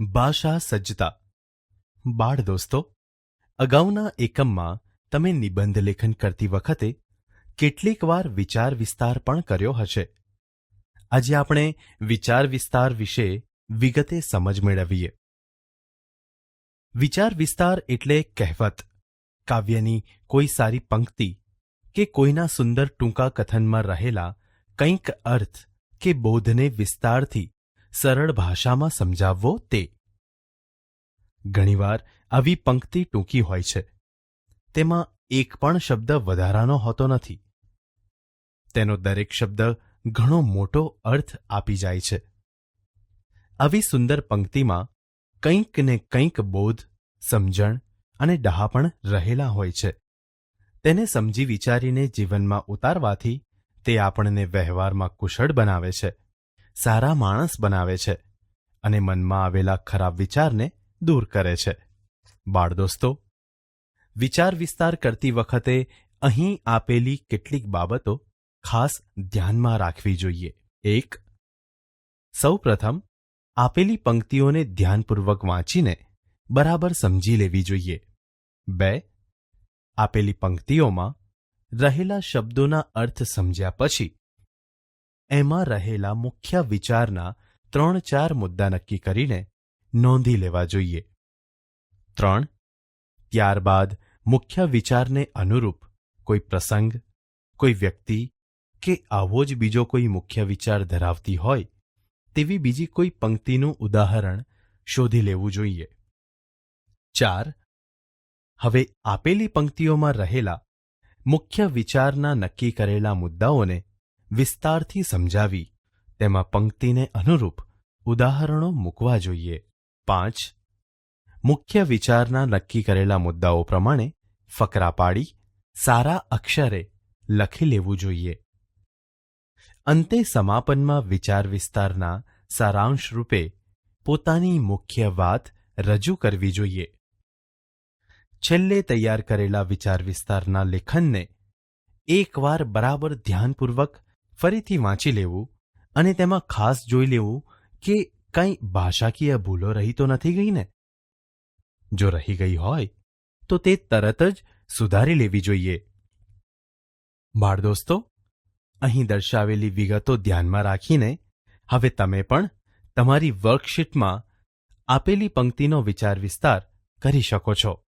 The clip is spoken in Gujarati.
ભાષા સજ્જતા. બાળ દોસ્તો, અગાઉના એકમમાં તમે નિબંધ લેખન કરતી વખતે કેટલીક વાર વિચાર વિસ્તાર પણ કર્યો હશે. આજે આપણે વિચાર વિસ્તાર વિશે વિગતે સમજ મેળવીએ. વિચાર વિસ્તાર એટલે કહેવત, કાવ્યની કોઈ સારી પંક્તિ કે કોઈના સુંદર ટૂંકા કથનમાં રહેલા કંઈક અર્થ કે બોધને વિસ્તારથી સરળ ભાષામાં સમજાવવો તે. ઘણીવાર આવી પંક્તિ ટૂંકી હોય છે. તેમાં એક પણ શબ્દ વધારાનો હોતો નથી. તેનો દરેક શબ્દ ઘણો મોટો અર્થ આપી જાય છે. આવી સુંદર પંક્તિમાં કંઈક ને કંઈક બોધ, સમજણ અને ડહાપણ રહેલા હોય છે. તેને સમજી વિચારીને જીવનમાં ઉતારવાથી તે આપણને વ્યવહારમાં કુશળ બનાવે છે. સારા માણસ બનાવે છે અને મનમાં આવેલા ખરાબ વિચારને દૂર કરે છે. બાળ દોસ્તો વિચાર વિસ્તાર કરતી વખતે અહીં આપેલી કેટલીક બાબતો ખાસ ધ્યાનમાં રાખવી જોઈએ. એક, સૌપ્રથમ, આપેલી પંક્તિઓને ધ્યાનપૂર્વક વાંચીને બરાબર સમજી લેવી જોઈએ. બે, આપેલી પંક્તિઓમાં રહેલા શબ્દોના અર્થ સમજ્યા પછી એમાં રહેલા મુખ્ય વિચારના ત્રણ ચાર મુદ્દા નક્કી કરીને નોંધી લેવા જોઈએ. ત્રણ, ત્યારબાદ મુખ્ય વિચારને અનુરૂપ કોઈ પ્રસંગ, કોઈ વ્યક્તિ કે આવો જ બીજો કોઈ મુખ્ય વિચાર ધરાવતી હોય તેવી બીજી કોઈ પંક્તિનું ઉદાહરણ શોધી લેવું જોઈએ. ચાર, હવે આપેલી પંક્તિઓમાં રહેલા મુખ્ય વિચારના નક્કી કરેલા મુદ્દાઓને વિસ્તારથી સમજાવી. તેમાં પંક્તિને અનુરૂપ ઉદાહરણો મૂકવા જોઈએ. પાંચ. મુખ્ય વિચારના નક્કી કરેલા મુદ્દાઓ પ્રમાણે ફકરા પાડી, સારા અક્ષરે લખી લેવું જોઈએ. અંતે સમાપનમાં વિચાર વિસ્તારના સારાંશ રૂપે પોતાની મુખ્ય વાત રજૂ કરવી જોઈએ. છેલ્લે તૈયાર કરેલા વિચાર વિસ્તારના લેખનને એકવાર બરાબર ધ્યાનપૂર્વક ફરીથી વાંચી લેવું અને તેમાં ખાસ જોઈ લેવું કે કંઈ ભાષાકીય ભૂલો રહી તો નથી ગઈ ને? જો રહી ગઈ હોય, તો તે તરત જ સુધારી લેવી જોઈએ. બાળ દોસ્તો, અહીં દર્શાવેલી વિગતો ધ્યાનમાં રાખીને હવે તમે પણ તમારી વર્કશીટમાં આપેલી પંક્તિનો વિચાર વિસ્તાર કરી શકો છો.